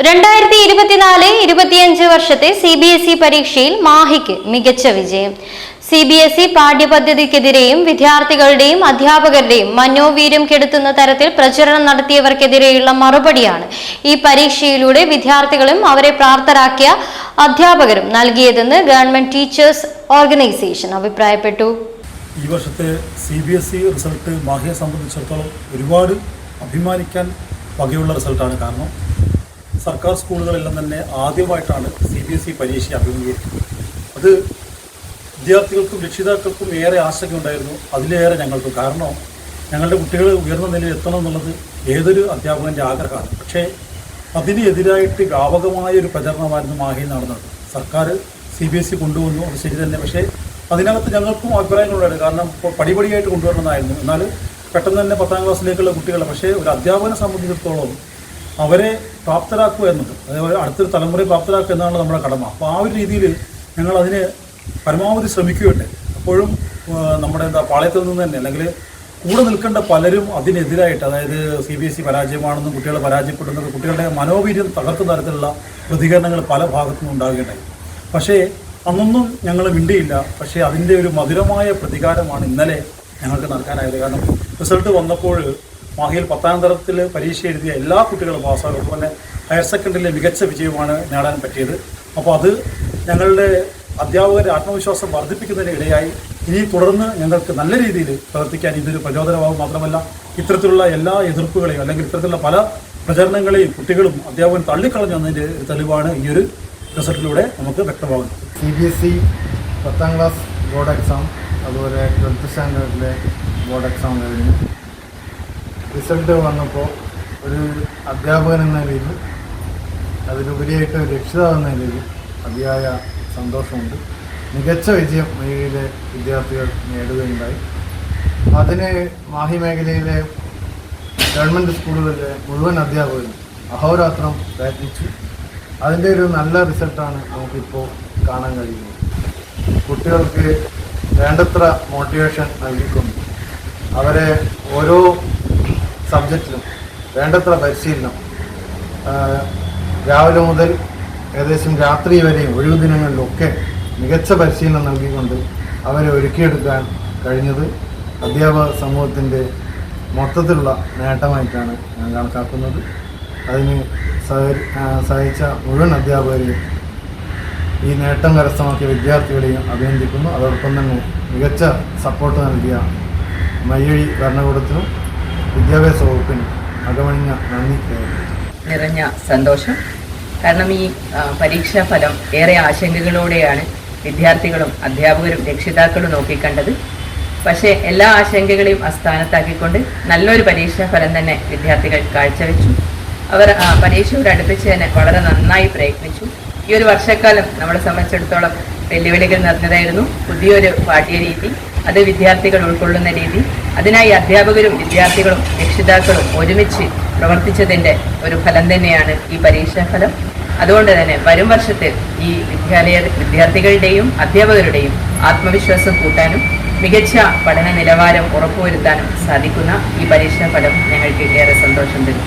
രണ്ടായിരത്തി ഇരുപത്തിനാല് ഇരുപത്തിയഞ്ച് വർഷത്തെ സി ബി എസ് ഇ പരീക്ഷയിൽ മാഹിക്ക് മികച്ച വിജയം. സി ബി എസ് ഇ പാഠ്യപദ്ധതിക്കെതിരെയും വിദ്യാർത്ഥികളുടെയും അധ്യാപകരുടെയും മനോവീര്യം കെടുത്തുന്ന തരത്തിൽ പ്രചരണം നടത്തിയവർക്കെതിരെയുള്ള മറുപടിയാണ് ഈ പരീക്ഷയിലൂടെ വിദ്യാർത്ഥികളും അവരെ പ്രാപ്തരാക്കിയ അധ്യാപകരും നൽകിയതെന്ന് ഗവൺമെന്റ് ടീച്ചേഴ്സ് ഓർഗനൈസേഷൻ അഭിപ്രായപ്പെട്ടു. ഈ വർഷത്തെ C B S E result മാഹിയെ സംബന്ധിച്ചിടത്തോളം ഒരുപാട് അഭിമാനിക്കാൻ വകയുള്ള റിസൾട്ടാണ് കാരണം സർക്കാർ സ്കൂളുകളെല്ലാം തന്നെ ആദ്യമായിട്ടാണ് സി ബി എസ് ഇ പരീക്ഷ അഭിമുഖീകരിക്കുന്നത്. അത് വിദ്യാർത്ഥികൾക്കും രക്ഷിതാക്കൾക്കും ഏറെ ആശങ്കയുണ്ടായിരുന്നു അതിലേറെ ഞങ്ങൾക്കും കാരണം ഞങ്ങളുടെ കുട്ടികൾ ഉയർന്ന നിലയിൽ എത്തണം എന്നുള്ളത് ഏതൊരു അധ്യാപകന്റെ ആഗ്രഹമാണ്. പക്ഷേ അതിനെതിരായിട്ട് വ്യാപകമായ ഒരു പ്രചരണമായിരുന്നു മാഹിയിൽ നടന്നത്. സർക്കാർ സി ബി എസ് ഇ കൊണ്ടുവന്നു അത് ശരി തന്നെ. പക്ഷേ അതിനകത്ത് ഞങ്ങൾക്കും അഭിപ്രായങ്ങളുണ്ടായിരുന്നു. കാരണം ഇപ്പോൾ പടിപടിയായിട്ട് കൊണ്ടുവരണമെന്നായിരുന്നു. എന്നാൽ പെട്ടെന്ന് തന്നെ പത്താം ക്ലാസ്സിലേക്കുള്ള കുട്ടികളെ പക്ഷേ ഒരു അധ്യാപകനെ സംബന്ധിച്ചിടത്തോളം അവരെ പ്രാപ്തരാക്കുക എന്നത് അതേപോലെ അടുത്തൊരു തലമുറയെ പ്രാപ്തരാക്കുക എന്നാണ് നമ്മുടെ കടമ. അപ്പോൾ ആ ഒരു രീതിയിൽ ഞങ്ങൾ അതിന് പരമാവധി ശ്രമിക്കുകയുണ്ട് അപ്പോഴും നമ്മുടെ എന്താ പാളയത്തിൽ നിന്ന് തന്നെ അല്ലെങ്കിൽ കൂടെ നിൽക്കേണ്ട പലരും അതിനെതിരായിട്ട് അതായത് സി ബി എസ് ഇ പരാജയമാണെന്നും കുട്ടികളെ പരാജയപ്പെടുന്നത് കുട്ടികളുടെ മനോവീര്യം തകർക്കുന്ന തരത്തിലുള്ള പ്രതികരണങ്ങൾ പല ഭാഗത്തുനിന്നും ഉണ്ടാകുകയുണ്ടായി പക്ഷേ അന്നൊന്നും ഞങ്ങൾ മിണ്ടിയില്ല. പക്ഷേ അതിന്റെ ഒരു മധുരമായ പ്രതികാരമാണ് ഇന്നലെ ഞങ്ങൾക്ക് നടക്കാനായത്. കാരണം റിസൾട്ട് വന്നപ്പോൾ മാഹിയിൽ പത്താം തരത്തിൽ പരീക്ഷ എഴുതിയ എല്ലാ കുട്ടികളും പാസ്സാകും. അതുപോലെ ഹയർ സെക്കൻഡറിയിലെ മികച്ച വിജയമാണ് നേടാൻ പറ്റിയത്. അപ്പോൾ അത് ഞങ്ങളുടെ അധ്യാപകരുടെ ആത്മവിശ്വാസം വർദ്ധിപ്പിക്കുന്നതിന് ഇടയായി. ഇനി തുടർന്ന് ഞങ്ങൾക്ക് നല്ല രീതിയിൽ പ്രവർത്തിക്കാൻ ഇതൊരു പ്രചോദനമാകും മാത്രമല്ല ഇത്തരത്തിലുള്ള എല്ലാ എതിർപ്പുകളെയും അല്ലെങ്കിൽ ഇത്തരത്തിലുള്ള പല പ്രചരണങ്ങളെയും കുട്ടികളും അധ്യാപകൻ തള്ളിക്കളഞ്ഞു എന്നതിന്റെ ഒരു തെളിവാണ് ഈ ഒരു റിസൾട്ടിലൂടെ നമുക്ക് വ്യക്തമാകുന്നത്. സി ബി എസ് ഇ പത്താം ക്ലാസ് ബോർഡ് എക്സാം അതുപോലെ ട്വൽത്ത് സ്റ്റാൻഡേർഡിലെ ബോർഡ് എക്സാം കഴിഞ്ഞു. റിസൾട്ട് വന്നപ്പോൾ ഒരു അധ്യാപകൻ എന്ന നിലയിൽ അതിലുപരിയായിട്ട് ഒരു രക്ഷിതാവ് എന്ന നിലയിൽ അതിയായ സന്തോഷമുണ്ട്. മികച്ച വിജയം മേഖലയിലെ വിദ്യാർത്ഥികൾ നേടുകയുണ്ടായി. അതിന് മാഹി മേഖലയിലെ ഗവൺമെന്റ് സ്കൂളുകളിലെ മുഴുവൻ അധ്യാപകരും അഹോരാത്രം പ്രയത്നിച്ചു. അതിന്റെ ഒരു നല്ല റിസൾട്ടാണ് നമുക്കിപ്പോൾ കാണാൻ കഴിയുന്നത്. കുട്ടികൾക്ക് വേണ്ടത്ര മോട്ടിവേഷൻ നൽകിക്കൊണ്ട് അവരെ ഓരോ സബ്ജക്റ്റിലും വേണ്ടത്ര പരിശീലനം. രാവിലെ മുതൽ ഏകദേശം രാത്രി വരെയും ഒഴിവു ദിനങ്ങളിലൊക്കെ മികച്ച പരിശീലനം നൽകിക്കൊണ്ട് അവരെ ഒരുക്കിയെടുക്കാൻ കഴിഞ്ഞത് അധ്യാപക സമൂഹത്തിന്റെ മൊത്തത്തിലുള്ള നേട്ടമായിട്ടാണ് ഞാൻ കണക്കാക്കുന്നത്. അതിന് സഹായിച്ച മുഴുവൻ അധ്യാപകരെയും ഈ നേട്ടം കരസ്ഥമാക്കിയ വിദ്യാർത്ഥികളെയും അഭിനന്ദിക്കുന്നു. അതോടൊപ്പം തന്നെ മികച്ച സപ്പോർട്ട് നൽകിയ മയ്യഴി ഭരണകൂടത്തിനും വിദ്യാഭ്യാസ വകുപ്പിന് അകമഴിഞ്ഞ നന്ദി നിറഞ്ഞ സന്തോഷം. കാരണം ഈ പരീക്ഷാ ഫലം ഏറെ ആശങ്കകളോടെയാണ് വിദ്യാർത്ഥികളും അധ്യാപകരും രക്ഷിതാക്കളും നോക്കിക്കണ്ടത്. പക്ഷേ എല്ലാ ആശങ്കകളെയും അസ്ഥാനത്താക്കിക്കൊണ്ട് നല്ലൊരു പരീക്ഷാ ഫലം തന്നെ വിദ്യാർത്ഥികൾ കാഴ്ചവെച്ചു. അവർ ആ, പരീക്ഷയോട് അടുപ്പിച്ച് തന്നെ വളരെ നന്നായി പ്രയത്നിച്ചു. ഈ ഒരു വർഷക്കാലം നമ്മളെ സംബന്ധിച്ചിടത്തോളം വെല്ലുവിളികൾ നിറഞ്ഞതായിരുന്നു. പുതിയൊരു പാഠ്യരീതി അത് വിദ്യാർത്ഥികൾ ഉൾക്കൊള്ളുന്ന രീതി. അതിനായി അധ്യാപകരും വിദ്യാർത്ഥികളും രക്ഷിതാക്കളും ഒരുമിച്ച് പ്രവർത്തിച്ചതിന്റെ ഒരു ഫലം തന്നെയാണ് ഈ പരീക്ഷാഫലം അതുകൊണ്ട് തന്നെ വരും വർഷത്തിൽ ഈ വിദ്യാലയ വിദ്യാർത്ഥികളുടെയും അധ്യാപകരുടെയും ആത്മവിശ്വാസം കൂട്ടാനും മികച്ച പഠന നിലവാരം ഉറപ്പുവരുത്താനും സാധിക്കുന്ന ഈ പരീക്ഷാഫലം ഞങ്ങൾക്ക് ഏറെ സന്തോഷം തരുന്നു